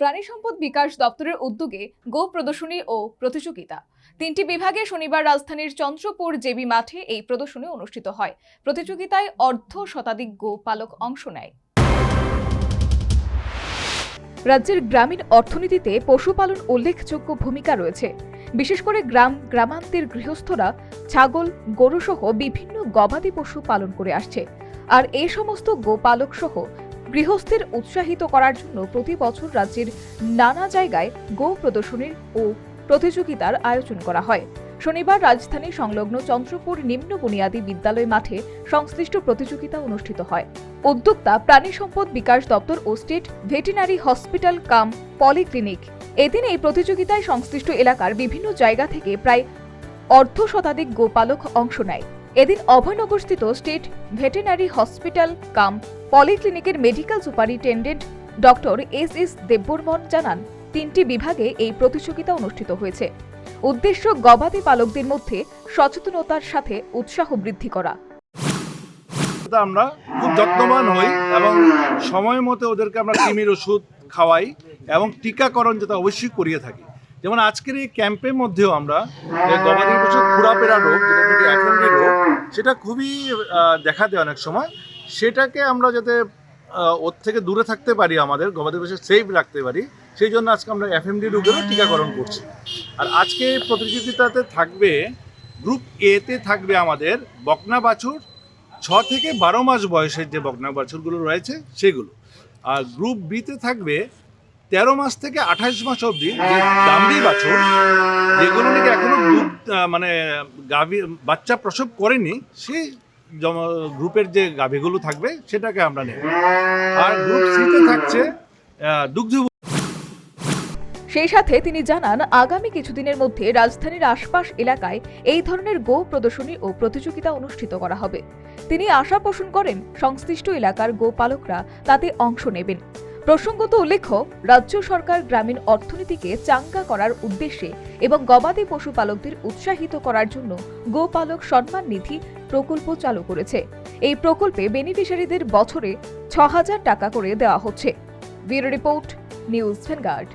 প্রাণী সম্পদ বিকাশ দপ্তরের উদ্যোগে গো প্রদর্শনী ও প্রতিযোগিতা। তিনটি বিভাগে শনিবার রাজধানীর চন্দ্রপুর জেবি মাঠে এই প্রদর্শনী অনুষ্ঠিত হয়। প্রতিযোগিতায় অর্ধ শতাধিক গো পালক অংশ নেয়। রাজ্যের গ্রামীণ অর্থনীতিতে পশুপালন উল্লেখযোগ্য ভূমিকা রয়েছে। বিশেষ করে গ্রাম, গ্রামান্তের গৃহস্থরা ছাগল, গরুসহ বিভিন্ন গবাদি পশু পালন করে আসছে। আর এই সমস্ত গোপালক সহ গৃহস্থের উৎসাহিত করার জন্য প্রতি বছর রাজ্যের নানা জায়গায় গো প্রদর্শনীর ও প্রতিযোগিতার আয়োজন করা হয়। শনিবার রাজধানী সংলগ্ন চন্দ্রপুর নিম্ন বুনিয়াদী বিদ্যালয় মাঠে সংশ্লিষ্ট প্রতিযোগিতা অনুষ্ঠিত হয়। উদ্যোক্তা প্রাণী সম্পদ বিকাশ দপ্তর ও state veterinary hospital cum polyclinic. এদিন এই প্রতিযোগিতায় সংশ্লিষ্ট এলাকার বিভিন্ন জায়গা থেকে প্রায় অর্ধ শতাধিক গোপালক অংশ নেয়। এদিন অভয়নগরস্থিত state veterinary hospital cum পলিক্লিনিকের medical superintendent doctor S S Debbarman জানান, তিনটি বিভাগে এই প্রতিযোগিতা অনুষ্ঠিত হয়েছে। উদ্দেশ্য গবাদি পালকদের মধ্যে সচেতনতার সাথে উৎসাহ বৃদ্ধি করা। আমরা খুব যত্নবান হই এবং সময় মতো ওদেরকে আমরা কৃমির ওষুধ খাওয়াই এবং টিকাকরণ যেটা অবশ্যই করিয়ে থাকি। যেমন আজকের এই ক্যাম্পের মধ্যেও আমরা গবাদি পশুর খুরাপেরা রোগ, যেটা অ্যাফেন্ডি রোগ সেটা খুবই দেখা দেয় অনেক সময়। সেটাকে আমরা যাতে ওর থেকে দূরে থাকতে পারি আমাদের, গবাদি পশু সেফ রাখতে পারি, সেই জন্য আজকে আমরা এফ এফএমডি রোগেরও টিকাকরণ করছি। আর আজকে প্রতিযোগিতাতে থাকবে গ্রুপ এতে থাকবে আমাদের বকনা বাছুর, ছ থেকে বারো মাস বয়সের যে বকনা বাছুরগুলো রয়েছে, সেগুলো। আর গ্রুপ বিতে থাকবে তেরো মাস থেকে আঠাশ মাস অবধি যে বাছুর, যেগুলো নাকি এখনও মানে গাভী, বাচ্চা প্রসব করেনি সেই গ্রুপের যে গাভীগুলো থাকবে সেটাকে আমরা নেব। আর গ্রুপ সিতে থাকছে দুগ্ধ সেই সাথে তিনি জানান, আগামী কিছুদিনের মধ্যে রাজধানীর আশপাশ এলাকায় এই ধরনের গো প্রদর্শনী ও প্রতিযোগিতা অনুষ্ঠিত করা হবে। তিনি আশা পোষণ করেন, সংশ্লিষ্ট এলাকার গো পালকরা তাতে অংশ নেবেন। প্রসঙ্গত উল্লেখ্য, রাজ্য সরকার গ্রামীণ অর্থনীতিকে চাঙ্গা করার উদ্দেশ্যে এবং গবাদি পশুপালকদের উৎসাহিত করার জন্য গোপালক সম্মান নিধি প্রকল্প চালু করেছে। এই প্রকল্পে বেনিফিশিয়ারিদের বছরে ছ হাজার টাকা করে দেওয়া হচ্ছে। Bureau report, News Vanguard.